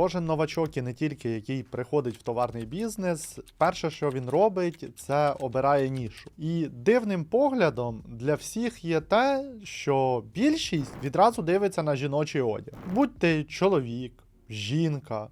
кожен новачок і не тільки який приходить в товарний бізнес, перше, що він робить, це обирає нішу. І дивним поглядом для всіх є те, що більшість відразу дивиться на жіночий одяг. Будь ти чоловік, жінка.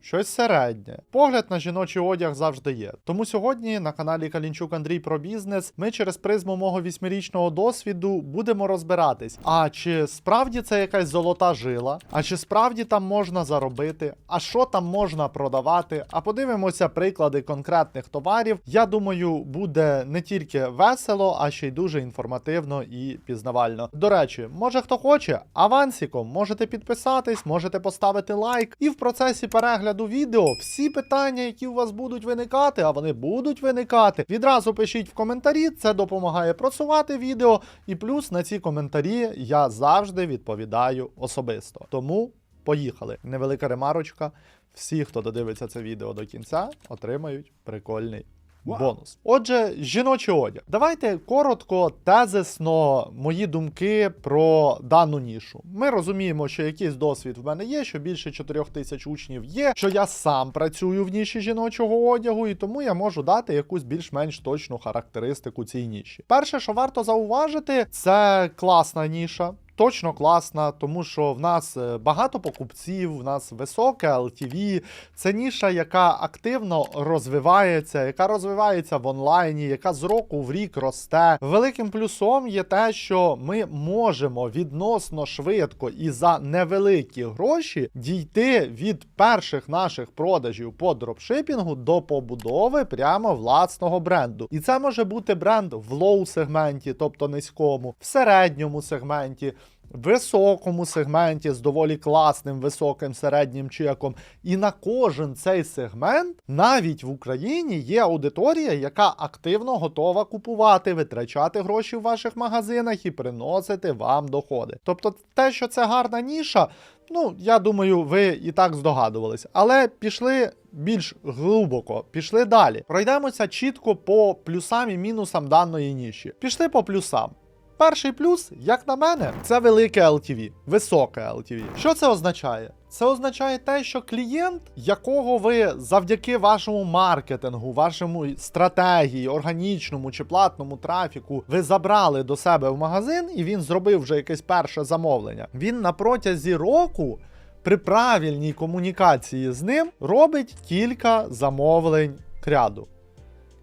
Щось середнє. Погляд на жіночий одяг завжди є. Тому сьогодні на каналі Калінчук Андрій про бізнес ми через призму мого вісьмирічного досвіду будемо розбиратись. А чи справді це якась золота жила? А чи справді там можна заробити? А що там можна продавати? А подивимося приклади конкретних товарів. Я думаю, буде не тільки весело, а ще й дуже інформативно і пізнавально. До речі, може хто хоче, авансіком можете підписатись, можете поставити лайк, і в процесі перегляду відео всі питання, які у вас будуть виникати, а вони будуть виникати, відразу пишіть в коментарі. Це допомагає просувати відео. І плюс на ці коментарі я завжди відповідаю особисто. Тому поїхали. Невелика ремарочка. Всі, хто додивиться це відео до кінця, отримають прикольний бонус. Отже, жіночий одяг. Давайте коротко, тезисно мої думки про дану нішу. Ми розуміємо, що якийсь досвід в мене є, що більше 4 тисяч учнів є, що я сам працюю в ніші жіночого одягу, і тому я можу дати якусь більш-менш точну характеристику цій ніші. Перше, що варто зауважити, це класна ніша. Точно класна, тому що в нас е, багато покупців, в нас високе LTV. Це ніша, яка активно розвивається, яка розвивається в онлайні, яка з року в рік росте. Великим плюсом є те, що ми можемо відносно швидко і за невеликі гроші дійти від перших наших продажів по дропшипінгу до побудови прямо власного бренду. І це може бути бренд в лоу сегменті, тобто низькому, в середньому сегменті високому сегменті з доволі класним високим середнім чеком. І на кожен цей сегмент навіть в Україні є аудиторія, яка активно готова купувати, витрачати гроші в ваших магазинах і приносити вам доходи. Тобто, те, що це гарна ніша. Ну, я думаю, ви і так здогадувались. Але пішли більш глибоко, пішли далі. Пройдемося чітко по плюсам і мінусам даної ніші. Пішли по плюсам. Перший плюс, як на мене, це велике LTV, високе LTV. Що це означає? Це означає те, що клієнт, якого ви завдяки вашому маркетингу, вашому стратегії, органічному чи платному трафіку, ви забрали до себе в магазин, і він зробив вже якесь перше замовлення. Він на протязі року. При правильній комунікації з ним робить кілька замовлень кряду.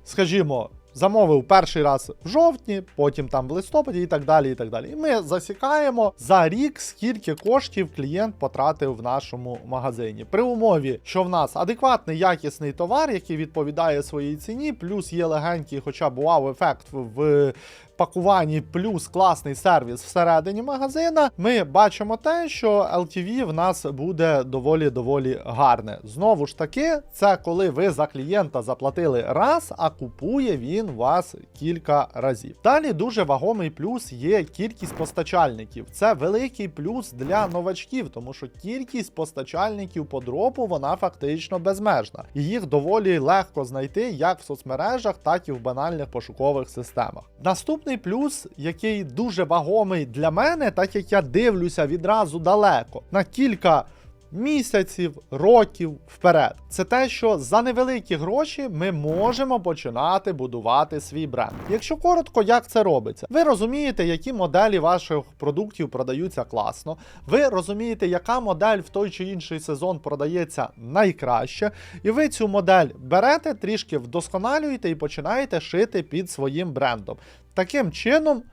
Скажімо, замовив перший раз в жовтні, потім там в листопаді і так далі. І так далі. І ми засікаємо за рік, скільки коштів клієнт потратив в нашому магазині. При умові, що в нас адекватний якісний товар, який відповідає своїй ціні, плюс є легенький, хоча б вау-ефект в пакуванні, плюс класний сервіс всередині магазина, ми бачимо те, що LTV в нас буде доволі доволі гарне. Знову ж таки, це коли ви за клієнта заплатили раз, а купує він вас кілька разів. Далі дуже вагомий плюс є кількість постачальників. Це великий плюс для новачків, тому що кількість постачальників по дропу вона фактично безмежна. І їх доволі легко знайти як в соцмережах, так і в банальних пошукових системах. Наступний плюс, який дуже вагомий для мене, так як я дивлюся відразу далеко. На кілька місяців, років вперед. Це те, що за невеликі гроші ми можемо починати будувати свій бренд. Якщо коротко, як це робиться, ви розумієте, які моделі ваших продуктів продаються класно. Ви розумієте, яка модель в той чи інший сезон продається найкраще, і ви цю модель берете, трішки вдосконалюєте і починаєте шити під своїм брендом. Таким чином.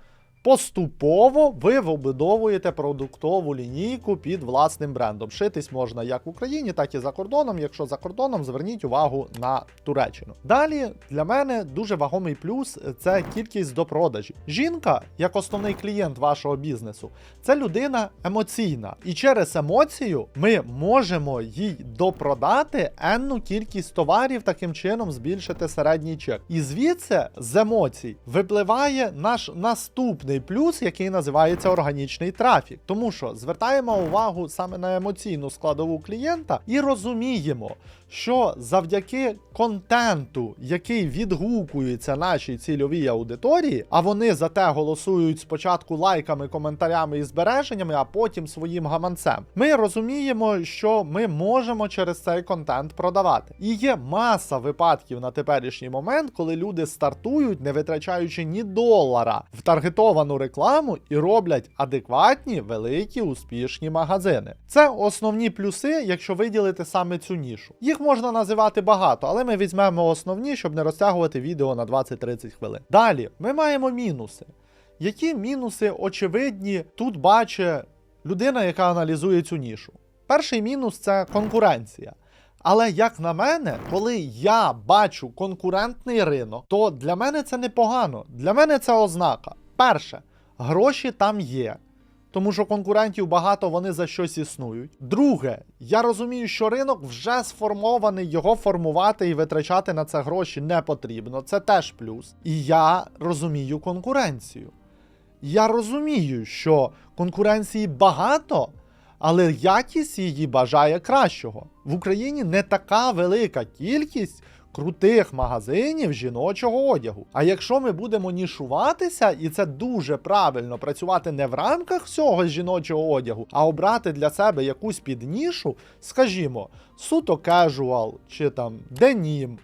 Поступово ви вибудовуєте продуктову лінійку під власним брендом. Шитись можна як в Україні, так і за кордоном. Якщо за кордоном, зверніть увагу на Туреччину. Далі для мене дуже вагомий плюс це кількість до продажі. Жінка, як основний клієнт вашого бізнесу, це людина емоційна, і через емоцію ми можемо їй допродати енну кількість товарів, таким чином збільшити середній чек. І звідси з емоцій випливає наш наступний наступний плюс, який називається органічний трафік. Тому що звертаємо увагу саме на емоційну складову клієнта і розуміємо, що завдяки контенту, який відгукується нашій цільовій аудиторії, а вони за те голосують спочатку лайками, коментарями і збереженнями, а потім своїм гаманцем. Ми розуміємо, що ми можемо через цей контент продавати. І є маса випадків на теперішній момент, коли люди стартують, не витрачаючи ні долара в таргетовану рекламу і роблять адекватні, великі, успішні магазини. Це основні плюси, якщо виділити саме цю нішу. Їх можна називати багато, але ми візьмемо основні, щоб не розтягувати відео на 20-30 хвилин. Далі ми маємо мінуси. Які мінуси очевидні тут бачить людина, яка аналізує цю нішу? Перший мінус це конкуренція. Але як на мене, коли я бачу конкурентний ринок, то для мене це непогано. Для мене це ознака. Перше, гроші там є. Тому що конкурентів багато, вони за щось існують. Друге, я розумію, що ринок вже сформований, його формувати і витрачати на це гроші не потрібно. Це теж плюс. І я розумію конкуренцію. Я розумію, що конкуренції багато, але якість її бажає кращого. В Україні не така велика кількість крутих магазинів жіночого одягу. А якщо ми будемо нішуватися, і це дуже правильно працювати не в рамках всього жіночого одягу, а обрати для себе якусь піднішу, скажімо, суто кежуал чи там денім.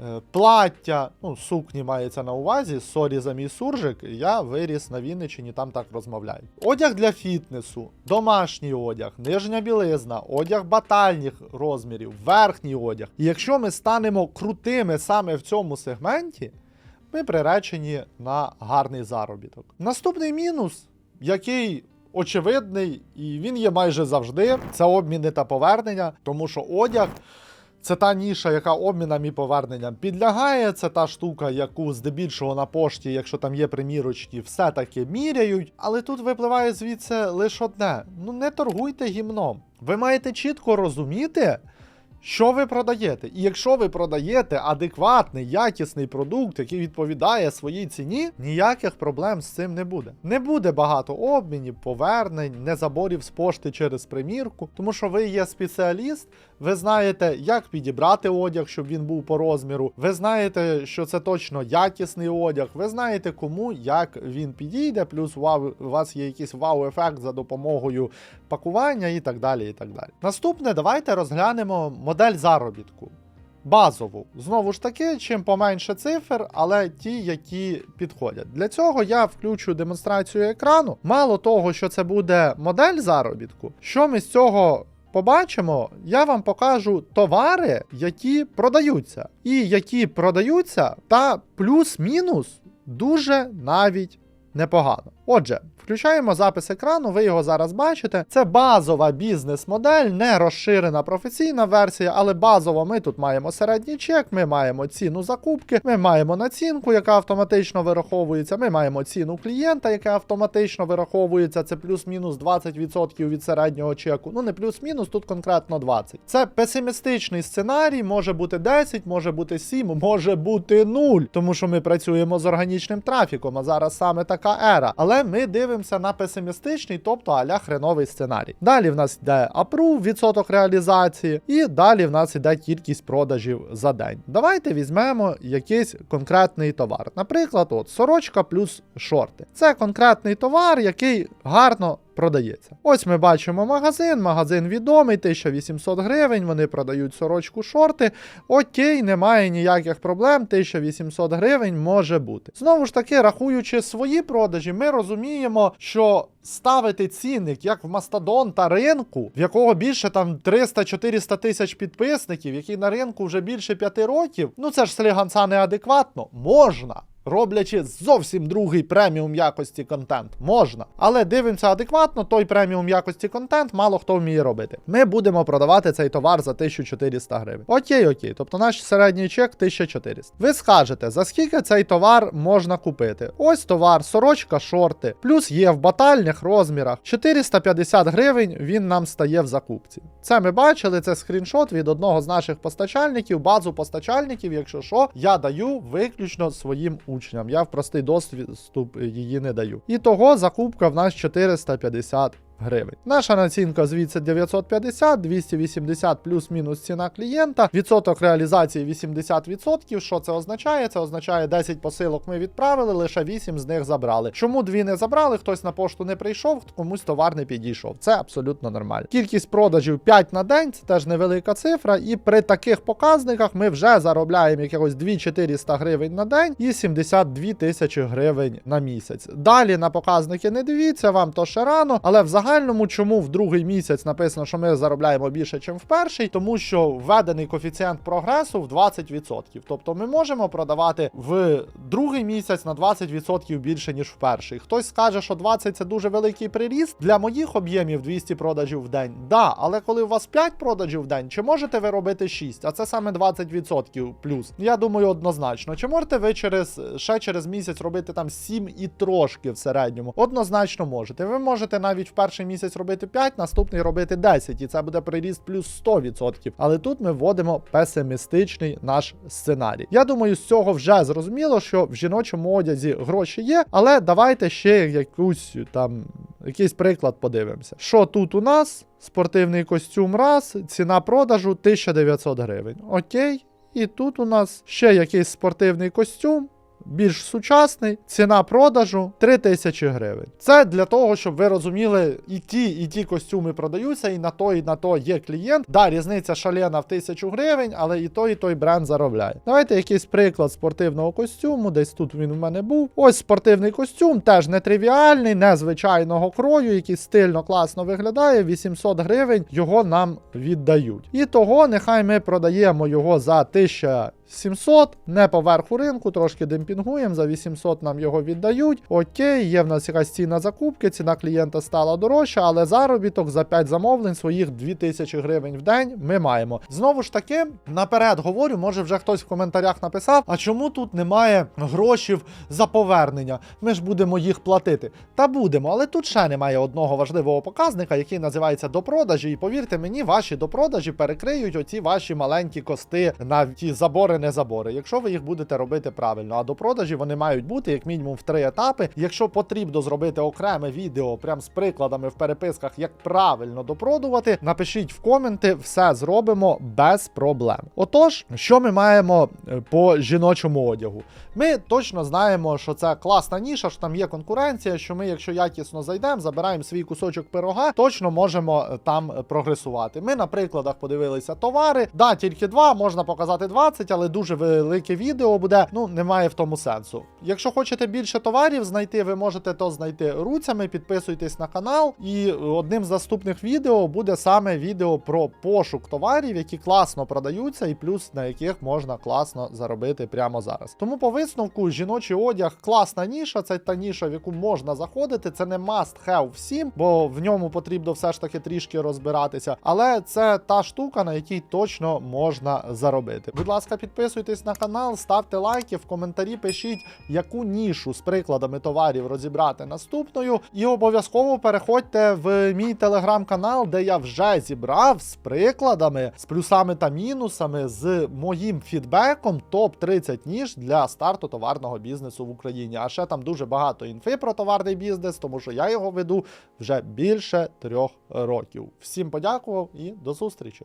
Е, Плаття, ну, сукні мається на увазі, сорі за мій суржик, я виріс на Вінниччині, там так розмовляють. Одяг для фітнесу, домашній одяг, нижня білизна, одяг батальних розмірів, верхній одяг. І якщо ми станемо крутими саме в цьому сегменті, ми приречені на гарний заробіток. Наступний мінус, який очевидний, і він є майже завжди, це обміни та повернення, тому що одяг. Це та ніша, яка обмінам і поверненням підлягає. Це та штука, яку здебільшого на пошті, якщо там є примірочки, все-таки міряють. Але тут випливає звідси лише одне: ну не торгуйте гімном. Ви маєте чітко розуміти, що ви продаєте. І якщо ви продаєте адекватний, якісний продукт, який відповідає своїй ціні, ніяких проблем з цим не буде. Не буде багато обмінів, повернень, незаборів з пошти через примірку, тому що ви є спеціаліст, ви знаєте, як підібрати одяг, щоб він був по розміру. Ви знаєте, що це точно якісний одяг. Ви знаєте, кому як він підійде, плюс у вас є якийсь вау-ефект за допомогою пакування і так далі. і так далі. Наступне, давайте розглянемо модель заробітку. Базову. Знову ж таки, чим поменше цифр, але ті, які підходять. Для цього я включу демонстрацію екрану. Мало того, що це буде модель заробітку, що ми з цього побачимо, я вам покажу товари, які продаються. І які продаються, та плюс-мінус дуже навіть непогано. Отже, включаємо запис екрану, ви його зараз бачите. Це базова бізнес-модель, не розширена професійна версія, але базово ми тут маємо середній чек, ми маємо ціну закупки, ми маємо націнку, яка автоматично вираховується. Ми маємо ціну клієнта, яка автоматично вираховується. Це плюс-мінус 20% від середнього чеку. Ну не плюс-мінус, тут конкретно 20. Це песимістичний сценарій, може бути 10, може бути 7, може бути 0, тому що ми працюємо з органічним трафіком, а зараз саме така ера. Але ми дивимося на песимістичний, тобто аля хреновий сценарій. Далі в нас йде апрув, відсоток реалізації, і далі в нас йде кількість продажів за день. Давайте візьмемо якийсь конкретний товар. Наприклад, от сорочка плюс шорти. Це конкретний товар, який гарно. Продається. Ось ми бачимо магазин. Магазин відомий, 1800 гривень. Вони продають сорочку шорти. Окей, немає ніяких проблем. 1800 гривень може бути. Знову ж таки, рахуючи свої продажі, ми розуміємо, що ставити цінник як в Мастодон та ринку, в якого більше там 300-400 тисяч підписників, який на ринку вже більше 5 років. Ну це ж сліганца неадекватно. Можна. Роблячи зовсім другий преміум якості контент, можна. Але дивимося адекватно, той преміум якості контент мало хто вміє робити. Ми будемо продавати цей товар за 1400 гривень. Окей, окей. Тобто наш середній чек 1400. Ви скажете, за скільки цей товар можна купити? Ось товар, сорочка, шорти. Плюс є в батальнях реальних розмірах 450 гривень він нам стає в закупці. Це ми бачили, це скріншот від одного з наших постачальників, базу постачальників, якщо що, я даю виключно своїм учням. Я в простий доступ її не даю. І того закупка в нас 450 гривень. Наша націнка звідси 950, 280 плюс-мінус ціна клієнта. Відсоток реалізації 80%. Що це означає? Це означає 10 посилок ми відправили, лише 8 з них забрали. Чому дві не забрали? Хтось на пошту не прийшов, комусь товар не підійшов. Це абсолютно нормально. Кількість продажів 5 на день, це теж невелика цифра. І при таких показниках ми вже заробляємо якихось 2400 гривень на день і 72 тисячі гривень на місяць. Далі на показники не дивіться, вам то ще рано, але в загальному, чому в другий місяць написано, що ми заробляємо більше, ніж в перший, тому що введений коефіцієнт прогресу в 20%. Тобто ми можемо продавати в другий місяць на 20% більше, ніж в перший. Хтось скаже, що 20 це дуже великий приріст. Для моїх об'ємів 200 продажів в день. Да, але коли у вас 5 продажів в день, чи можете ви робити 6? А це саме 20% плюс. Я думаю, однозначно. Чи можете ви через ще через місяць робити там 7 і трошки в середньому? Однозначно можете. Ви можете навіть в перший місяць робити 5, наступний робити 10, і це буде приріст плюс 100%. Але тут ми вводимо песимістичний наш сценарій. Я думаю, з цього вже зрозуміло, що в жіночому одязі гроші є, але давайте ще якусь там якийсь приклад подивимося. Що тут у нас? Спортивний костюм раз, ціна продажу 1900 гривень. Окей. І тут у нас ще якийсь спортивний костюм. Більш сучасний, ціна продажу 3000 гривень. Це для того, щоб ви розуміли, і ті, і ті костюми продаються, і на то, і на то є клієнт. Да, різниця шалена в 1000 гривень, але і той, і той бренд заробляє. Давайте якийсь приклад спортивного костюму. Десь тут він у мене був. Ось спортивний костюм, теж нетривіальний, незвичайного крою, який стильно класно виглядає. 800 гривень його нам віддають. І того, нехай ми продаємо його за 1000 700, не поверху ринку, трошки демпінгуємо, за 800 нам його віддають. Окей, є в нас якась ціна закупки, ціна клієнта стала дорожча, але заробіток за 5 замовлень своїх 2000 гривень в день ми маємо. Знову ж таки, наперед говорю, може вже хтось в коментарях написав, а чому тут немає грошів за повернення? Ми ж будемо їх платити. Та будемо, але тут ще немає одного важливого показника, який називається допродажі. І повірте мені, ваші допродажі перекриють оці ваші маленькі кости на ті забори не забори, якщо ви їх будете робити правильно. А до продажі вони мають бути як мінімум в три етапи. Якщо потрібно зробити окреме відео, прям з прикладами в переписках, як правильно допродувати, напишіть в коменти, все зробимо без проблем. Отож, що ми маємо е, по жіночому одягу? Ми точно знаємо, що це класна ніша, що там є конкуренція. Що ми, якщо якісно зайдемо, забираємо свій кусочок пирога, точно можемо е, там е, прогресувати. Ми на прикладах подивилися товари. Да, тільки два, можна показати 20, але дуже велике відео буде. Ну, немає в тому сенсу. Якщо хочете більше товарів знайти, ви можете то знайти руцями. Підписуйтесь на канал. І одним з наступних відео буде саме відео про пошук товарів, які класно продаються, і плюс на яких можна класно заробити прямо зараз. Тому по висновку, жіночий одяг класна ніша. Це та ніша, в яку можна заходити. Це не must have всім, бо в ньому потрібно все ж таки трішки розбиратися. Але це та штука, на якій точно можна заробити. Будь ласка, підписуйтесь на канал, ставте лайки, в коментарі пишіть, яку нішу з прикладами товарів розібрати наступною. І обов'язково переходьте в мій телеграм-канал, де я вже зібрав з прикладами, з плюсами та мінусами, з моїм фідбеком топ 30 ніж для старту товарного бізнесу в Україні. А ще там дуже багато інфи про товарний бізнес, тому що я його веду вже більше трьох років. Всім подякував і до зустрічі!